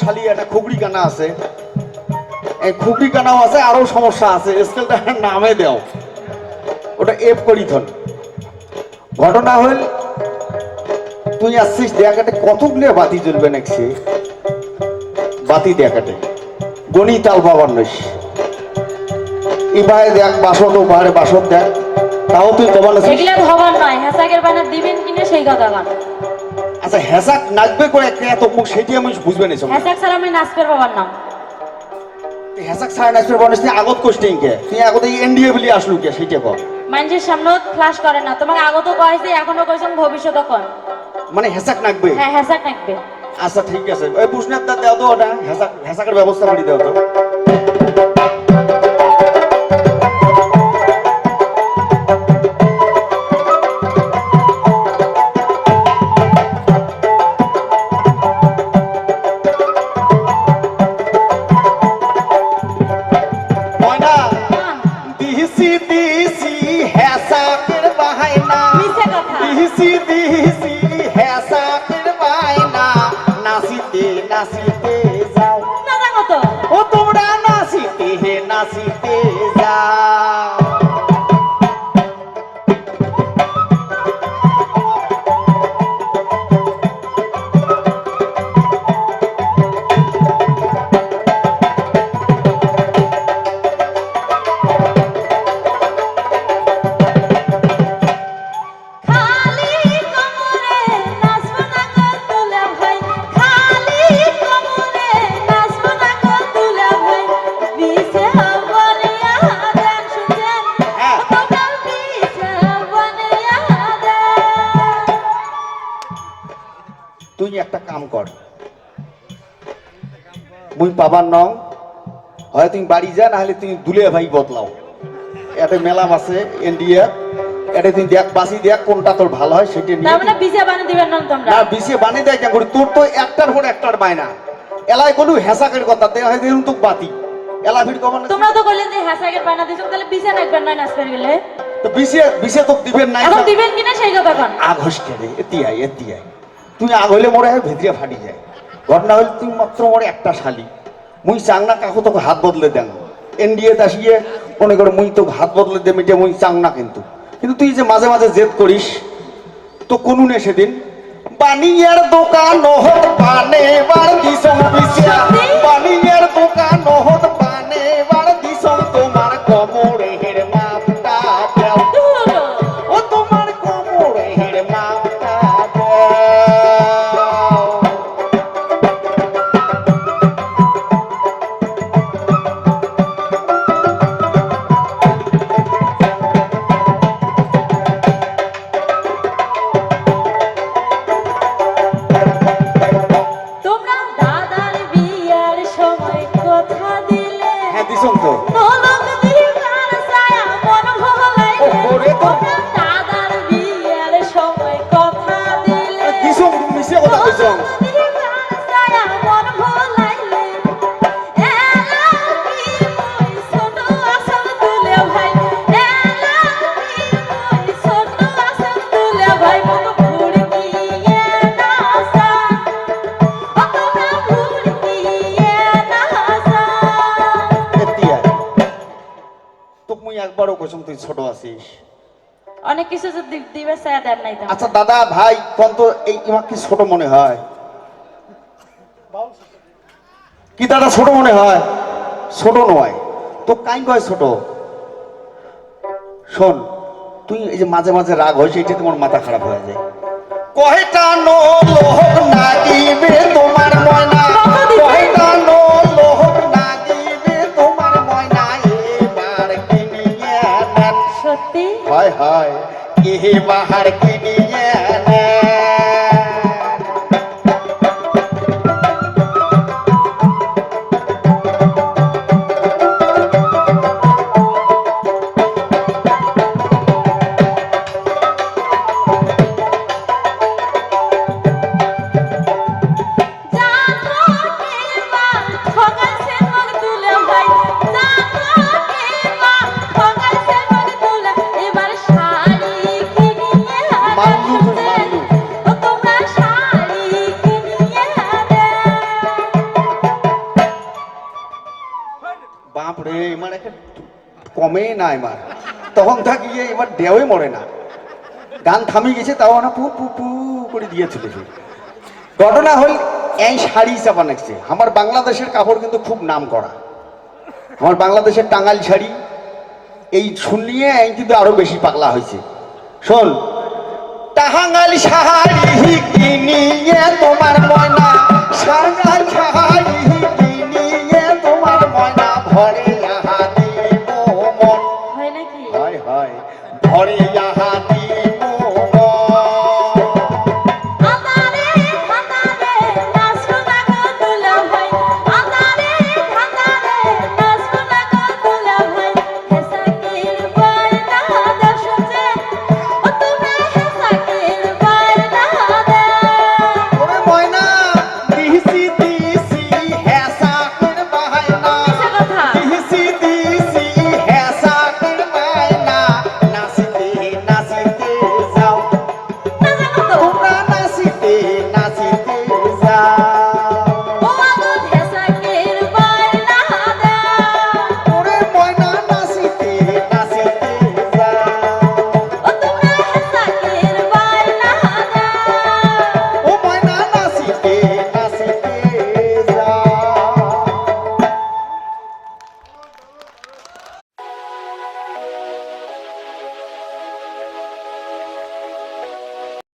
শালি একটা খুগড়ি কানা আছে। এই খুগড়ি কানাও আছে আরও সমস্যা আছে, স্কেলটা নামে দেও। ওটা এফ করি থন ঘটনা হল, তুই আসছিস দেখাটে কতগুলো বাতি জ্বলবে নাকছে বাতি দেখাটে গণি তাল বাবার নইস। ইবারে দেখ বাসন ও বারে বাসন দেখ। তাও তুই আছিস এগুলা হবার নয় বানা দিবেন কিনা সেই কথা আচ্ছা হেসাক নাচবে করে এত মুখ সেটি আমি বুঝবে না হেসাক স্যার আমি নাচপের বাবার নাম। হেসাক সাড়ে নাচবে বনিস তুই আগত কোশ্চেন কে? তুই আগত এই এনডিএ বলি আসলু কে সেটা কর মানুষের সামনে ফ্লাশ করে না। তোমাকে আগত কয়েছে এখনও কয়েছেন ভবিষ্যৎ কন মানে হেসাক নাচবে হ্যাঁ হেসাক নাকবে আচ্ছা ঠিক আছে। ওই পুষ্ণার দা দেও তো ওটা হেসাক হেসাকের ব্যবস্থা করে দেও তো। তুই একটা কাম কর। মুই পাবার নং হয় তুমি বাড়ি যা না হলে তুমি দুলে ভাই বদলাও। এতে মেলাম আছে ইন্ডিয়া এটা তুই দেখ বাসি দেখ কোনটা তোর ভালো হয় সেটা নিয়ে মানে বানিয়ে দিবেন না তোমরা? না বানিয়ে দেয় কেন তোর তো একটার পর একটার মায়না এলাই কোনো হেসাকের কথা হয় দেখুন তো বাতি। এলা ভিড় কমান তোমরা তো যে হ্যাসাকের বানা দিছো তাহলে নাকবেন না নাচবেন গেলে? তো বিসে বিসে তো দিবেন নাই এখন দিবেন কিনা সেই কথা কন। আঘস কেড়ে এতি আয় তুই আগ হইলে মরে হয় ভেতরিয়া ফাটি যায়। ঘটনা হইলে তুই মাত্র মরে একটা শালি। মুই চাংনা কাকু তোকে হাত বদলে দেন। এনডিএ আসিয়ে মনে করে মুই তোকে হাত বদলে দে মিটে মুই চাংনা কিন্তু। কিন্তু তুই যে মাঝে মাঝে জেদ করিস তো কোনু নে সেদিন? বানিয়ার দোকান নহত পানে বার দিসম বিসিয়া বানিয়ার দোকান নহত একবারও কইছুম তুই ছোট আছিস। অনেক কিছু যে দিবে চায় দেন নাই আচ্ছা দাদা ভাই কোন তো এই ইমাক কি ছোট মনে হয়? কি দাদা ছোট মনে হয়? ছোট নয়। তো কাই কয় ছোট? শোন তুই এই যে মাঝে মাঝে রাগ হয় সেইটা তোমার মাথা খারাপ হয়ে যায়। কয়টা নো লোহক নাগিবে তোমার ময়না হায় হায়। কে বাহার কিনিয়ে থমে না এবার। তখন থাকিয়ে এবার দেওই মরে না। গান থামি গেছে, তাও না পু পু পু করে দিয়ে চলেছে ঘটনা হল এই শাড়ি চাপা নাকছে আমার বাংলাদেশের কাপড় কিন্তু খুব নাম করা। আমার বাংলাদেশের টাঙ্গাল শাড়ি। এই শুনলিয়ে এই কিন্তু আরও বেশি পাগলা হয়েছে। শোন। টাঙ্গাল শাড়ি কিনিয়ে তোমার ময়না টাঙ্গাল শাড়ি